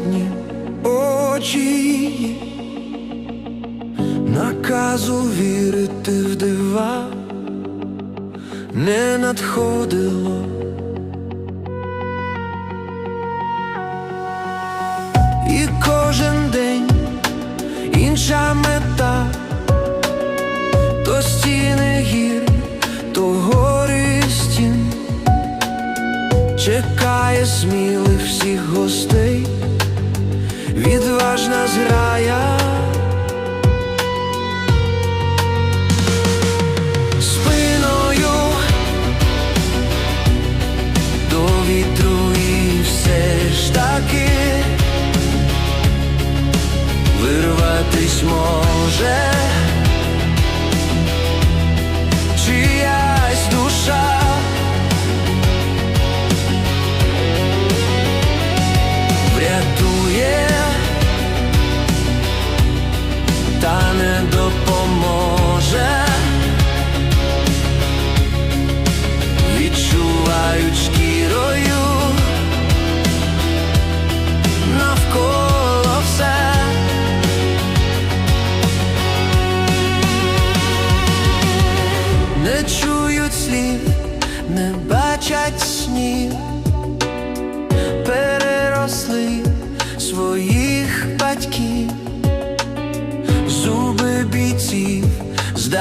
холодні очі, наказу вірити в дива не надходило. І кожен день інша мета, то стіни гір, то гори стін, чекає смілих всіх гостей відважна зграя. Спиною до вітру і все ж таки вирватись може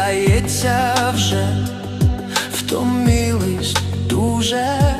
здається, вже втомились дуже.